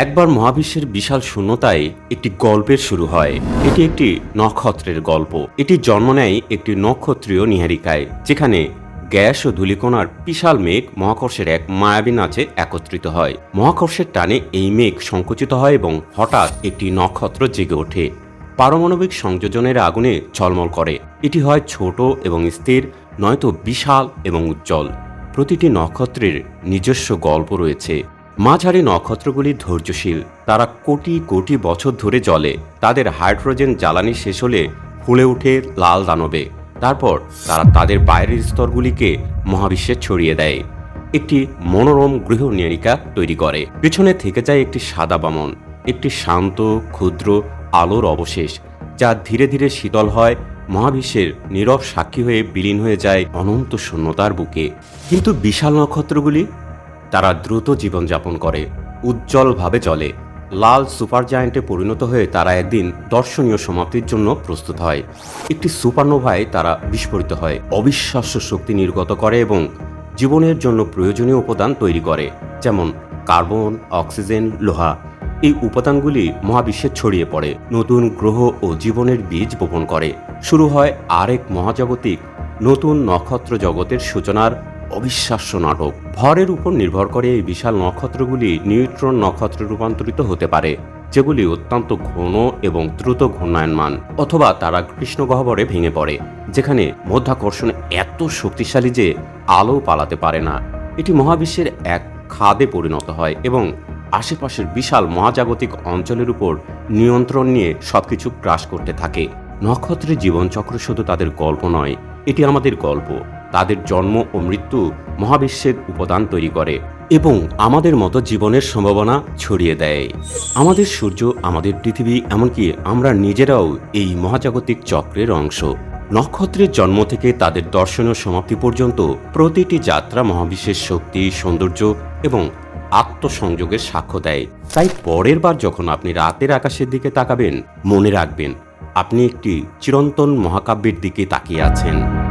একবার মহাবিশ্বের বিশাল শূন্যতায় একটি গল্পের শুরু হয়। এটি একটি নক্ষত্রের গল্প। এটি জন্ম নেয় একটি নক্ষত্রীয় নিহারিকায়, যেখানে গ্যাস ও ধূলিকণার বিশাল মেঘ মহাকর্ষের এক মায়াবী নাচে একত্রিত হয়। মহাকর্ষের টানে এই মেঘ সংকুচিত হয় এবং হঠাৎ একটি নক্ষত্র জেগে ওঠে। পারমাণবিক সংযোজনের আগুনে ঝলমল করে। এটি হয় ছোট এবং স্থির, নয়তো বিশাল এবং উজ্জ্বল। প্রতিটি নক্ষত্রের নিজস্ব গল্প রয়েছে। মাঝারি নক্ষত্রগুলি ধৈর্যশীল। তারা কোটি কোটি বছর ধরে জ্বলে। তাদের হাইড্রোজেন জ্বালানি শেষ হলে ফুলে ওঠে লাল দানবে। তারপর তারা তাদের বাইরের স্তরগুলিকে মহাবিশ্বে ছড়িয়ে দেয়। একটি মনোরম গৃহ নিয়ারিকা তৈরি করে। পিছনে থেকে যায় একটি সাদা বামন। একটি শান্ত, ক্ষুদ্র আলোর অবশেষ, যা ধীরে ধীরে শীতল হয়, মহাবিশ্বের নীরব সাক্ষী হয়ে বিলীন হয়ে যায় অনন্ত শূন্যতার বুকে। কিন্তু বিশাল নক্ষত্রগুলি তারা দ্রুত জীবনযাপন করে, উজ্জ্বলভাবে চলে। লাল সুপার জায়ান্টে পরিণত হয়ে তারা একদিন দর্শনীয় সমাপ্তির জন্য প্রস্তুত হয়। একটি সুপারনোভায় তারা বিস্ফোরিত হয়। অবিশ্বাস্য শক্তি নির্গত করে এবং জীবনের জন্য প্রয়োজনীয় উপাদান তৈরি করে, যেমন কার্বন, অক্সিজেন, লোহা। এই উপাদানগুলি মহাবিশ্বে ছড়িয়ে পড়ে। নতুন গ্রহ ও জীবনের বীজ বপন করে। শুরু হয় আরেক মহাজাগতিক, নতুন নক্ষত্র জগতের সূচনার অবিশ্বাস্য নাটক। ভরের উপর নির্ভর করে এই বিশাল নক্ষত্রগুলি নিউট্রন নক্ষত্রে রূপান্তরিত হতে পারে, যেগুলি অত্যন্ত ঘন এবং দ্রুত ঘূর্ণায়মান, অথবা তারা কৃষ্ণগহ্বরে ভেঙে পড়ে, যেখানে মধ্যাকর্ষণ এত শক্তিশালী যে আলো পালাতে পারে না। এটি মহাবিশ্বের এক খাদে পরিণত হয় এবং আশেপাশের বিশাল মহাজাগতিক অঞ্চলের উপর নিয়ন্ত্রণ নিয়ে সবকিছু গ্রাস করতে থাকে। নক্ষত্রের জীবনচক্র শুধু তাদের গল্প নয়, এটি আমাদের গল্প। তাদের জন্ম ও মৃত্যু মহাবিশ্বের উপাদান তৈরি করে এবং আমাদের মতো জীবনের সম্ভাবনা ছড়িয়ে দেয়। আমাদের সূর্য, আমাদের পৃথিবী, এমনকি আমরা নিজেরাও এই মহাজাগতিক চক্রের অংশ। নক্ষত্রের জন্ম থেকে তাদের দর্শনীয় সমাপ্তি পর্যন্ত প্রতিটি যাত্রা মহাবিশ্বের শক্তি, সৌন্দর্য এবং আত্মসংযোগের সাক্ষ্য দেয়। তাই পরের বার যখন আপনি রাতের আকাশের দিকে তাকাবেন, মনে রাখবেন, আপনি একটি চিরন্তন মহাকাব্যের দিকে তাকিয়ে আছেন।